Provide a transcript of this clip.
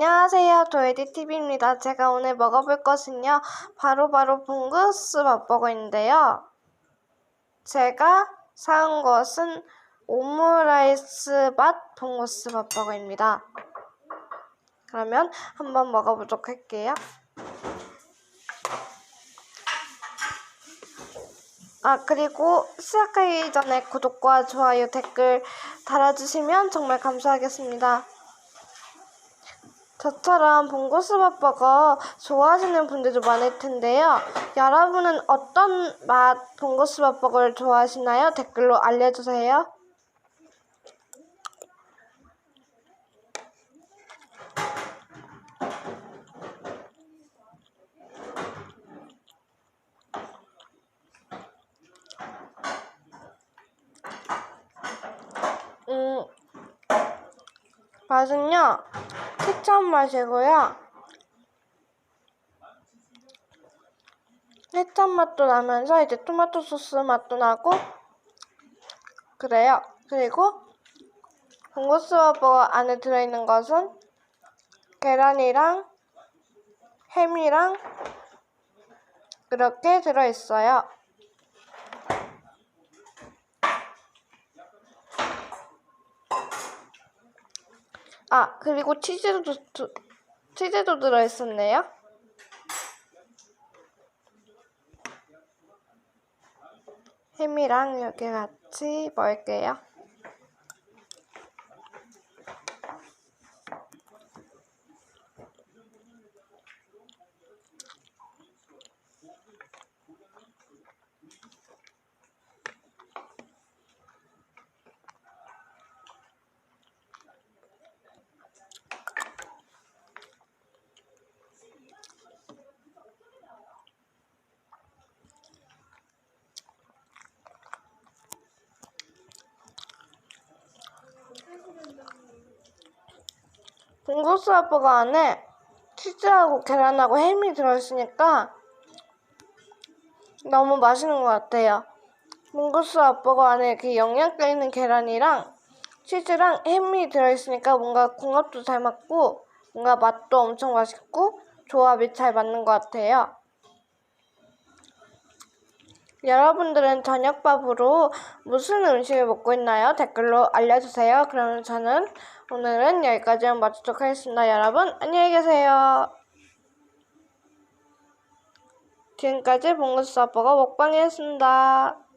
안녕하세요. 도에디TV입니다. 제가 오늘 먹어볼 것은요. 바로바로 봉구스 맛버거인데요. 제가 사온 것은 오므라이스 맛 봉구스 맛버거입니다. 그러면 한번 먹어보도록 할게요. 아, 그리고 시작하기 전에 구독과 좋아요, 댓글 달아주시면 정말 감사하겠습니다. 저처럼 봉고스밥버거 좋아하시는 분들도 많을 텐데요. 여러분은 어떤 맛 봉고스밥버거를 좋아하시나요? 댓글로 알려주세요. 음, 맛은요, 케첩 맛이고요. 케첩 맛도 나면서 이제 토마토 소스 맛도 나고, 그래요. 그리고, 봉고스와 버거 안에 들어있는 것은 계란이랑 햄이랑 그렇게 들어있어요. 아, 그리고 치즈도, 두- 치즈도 들어있었네요. 햄이랑 이렇게 같이 먹을게요. 봉고스 아빠가 안에 치즈하고 계란하고 햄이 들어있으니까 너무 맛있는 것 같아요. 봉고스 아빠가 안에 이렇게 영양가 있는 계란이랑 치즈랑 햄이 들어있으니까 뭔가 궁합도 잘 맞고 뭔가 맛도 엄청 맛있고 조합이 잘 맞는 것 같아요. 여러분들은 저녁밥으로 무슨 음식을 먹고 있나요? 댓글로 알려주세요. 그러면 저는 오늘은 여기까지만 마치도록 하겠습니다. 여러분, 안녕히 계세요. 지금까지 봉구수 아빠가 먹방이었습니다.